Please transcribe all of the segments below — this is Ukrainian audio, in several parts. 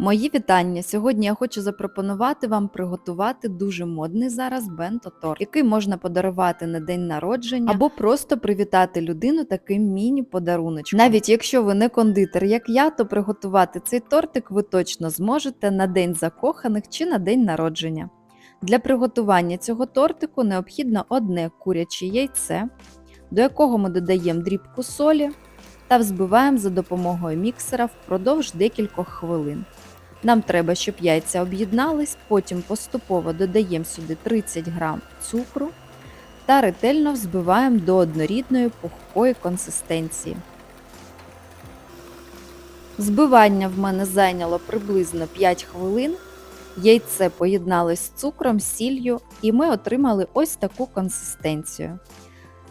Мої вітання! Сьогодні я хочу запропонувати вам приготувати дуже модний зараз бенто-торт, який можна подарувати на день народження або просто привітати людину таким міні-подаруночком. Навіть якщо ви не кондитер, як я, то приготувати цей тортик ви точно зможете на день закоханих чи на день народження. Для приготування цього тортику необхідно одне куряче яйце, до якого ми додаємо дрібку солі та взбиваємо за допомогою міксера впродовж декількох хвилин. Нам треба, щоб яйця об'єднались, потім поступово додаємо сюди 30 г цукру та ретельно взбиваємо до однорідної пухкої консистенції. Збивання в мене зайняло приблизно 5 хвилин. Яйце поєдналось з цукром, сіллю, і ми отримали ось таку консистенцію.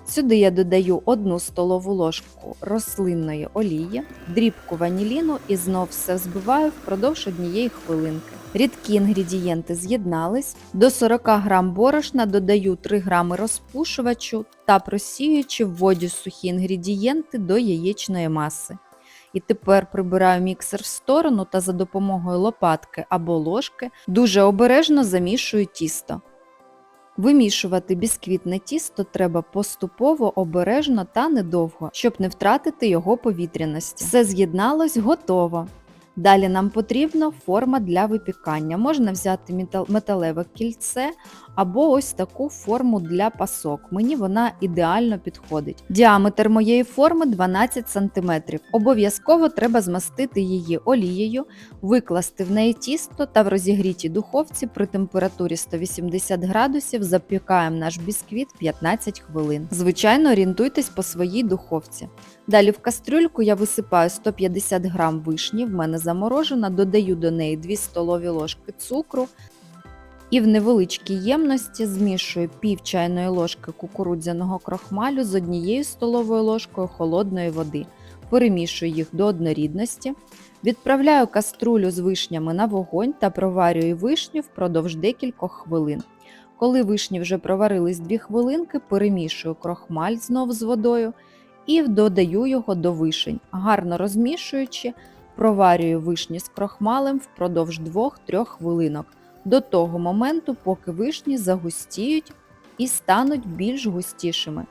Сюди я додаю 1 столову ложку рослинної олії, дрібку ваніліну і знов все взбиваю впродовж однієї хвилинки. Рідкі інгредієнти з'єднались. До 40 г борошна додаю 3 г розпушувачу та просіюючи вводю сухі інгредієнти до яєчної маси. І тепер прибираю міксер в сторону та за допомогою лопатки або ложки дуже обережно замішую тісто. Вимішувати бісквітне тісто треба поступово, обережно та недовго, щоб не втратити його повітряності. Все з'єдналось, готово. Далі нам потрібна форма для випікання. Можна взяти металеве кільце або ось таку форму для пасок. Мені вона ідеально підходить. Діаметр моєї форми 12 см. Обов'язково треба змастити її олією, викласти в неї тісто та в розігрітій духовці при температурі 180 градусів запікаємо наш бісквіт 15 хвилин. Звичайно, орієнтуйтесь по своїй духовці. Далі в кастрюльку я висипаю 150 г вишні, в мене заморожена, додаю до неї 2 столові ложки цукру і в невеличкій ємності змішую пів чайної ложки кукурудзяного крохмалю з однією столовою ложкою холодної води. Перемішую їх до однорідності, відправляю каструлю з вишнями на вогонь та проварюю вишню впродовж декількох хвилин. Коли вишні вже проварились 2 хвилинки, перемішую крохмаль знов з водою і додаю його до вишень, гарно розмішуючи, проварюю вишні з крохмалем впродовж 2-3 хвилинок до того моменту, поки вишні загустіють і стануть більш густішими.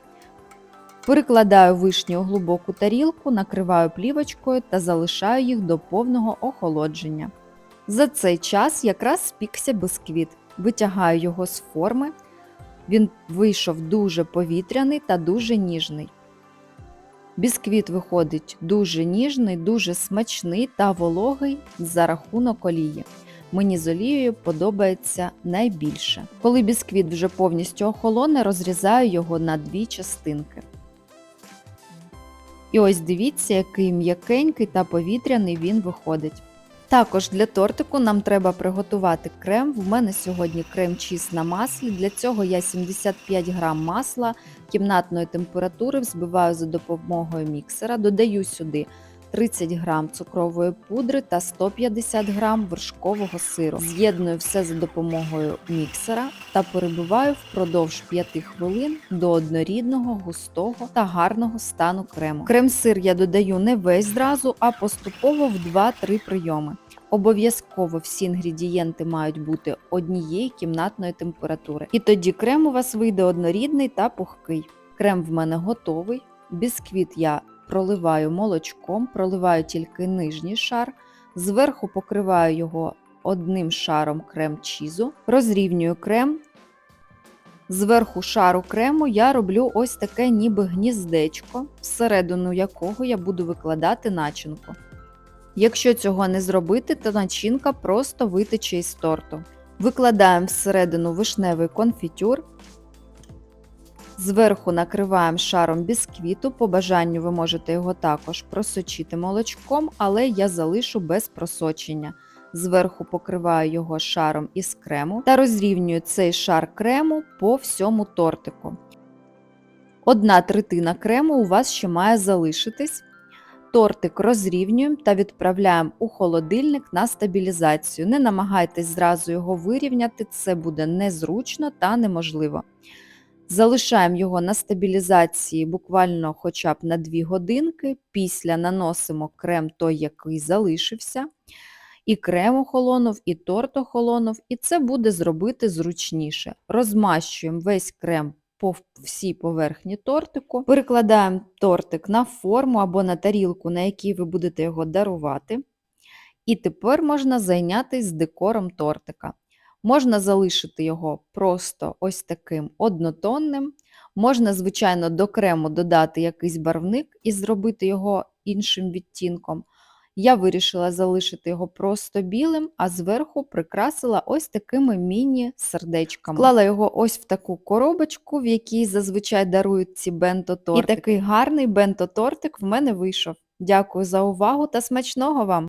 Перекладаю вишні у глибоку тарілку, накриваю плівочкою та залишаю їх до повного охолодження. За цей час якраз спікся бисквіт, витягаю його з форми. Він вийшов дуже повітряний та дуже ніжний. Бісквіт виходить дуже ніжний, дуже смачний та вологий за рахунок олії. Мені з олією подобається найбільше. Коли бісквіт вже повністю охолоне, розрізаю його на дві частинки. І ось дивіться, який м'якенький та повітряний він виходить. Також для тортику нам треба приготувати крем. В мене сьогодні крем чіз на маслі. Для цього я 75 г масла кімнатної температури взбиваю за допомогою міксера, додаю сюди 30 г цукрової пудри та 150 г вершкового сиру. З'єдную все за допомогою міксера та перебиваю впродовж 5 хвилин до однорідного, густого та гарного стану крему. Крем-сир я додаю не весь зразу, а поступово в 2-3 прийоми. Обов'язково всі інгредієнти мають бути однієї кімнатної температури. І тоді крем у вас вийде однорідний та пухкий. Крем в мене готовий. Бісквіт я проливаю молочком, проливаю тільки нижній шар, зверху покриваю його одним шаром крем-чізу, розрівнюю крем. Зверху шару крему я роблю ось таке ніби гніздечко, всередину якого я буду викладати начинку. Якщо цього не зробити, то начинка просто витече із торту. Викладаємо всередину вишневий конфітюр, Зверху накриваємо шаром бісквіту, по бажанню ви можете його також просочити молочком, але я залишу без просочення. Зверху покриваю його шаром із крему та розрівнюю цей шар крему по всьому тортику. Одна третина крему у вас ще має залишитись. Тортик розрівнюємо та відправляємо у холодильник на стабілізацію. Не намагайтесь зразу його вирівняти, це буде незручно та неможливо. Залишаємо його на стабілізації буквально хоча б на 2 годинки. Після наносимо крем той, який залишився. І крем охолонув, і торт охолонув, і це буде зробити зручніше. Розмащуємо весь крем по всій поверхні тортику, перекладаємо тортик на форму або на тарілку, на якій ви будете його дарувати. І тепер можна зайнятися декором тортика. Можна залишити його просто ось таким однотонним. Можна, звичайно, до крему додати якийсь барвник і зробити його іншим відтінком. Я вирішила залишити його просто білим, а зверху прикрасила ось такими міні-сердечками. Вклала його ось в таку коробочку, в якій зазвичай дарують ці бенто-тортики. І такий гарний бенто-тортик в мене вийшов. Дякую за увагу та смачного вам!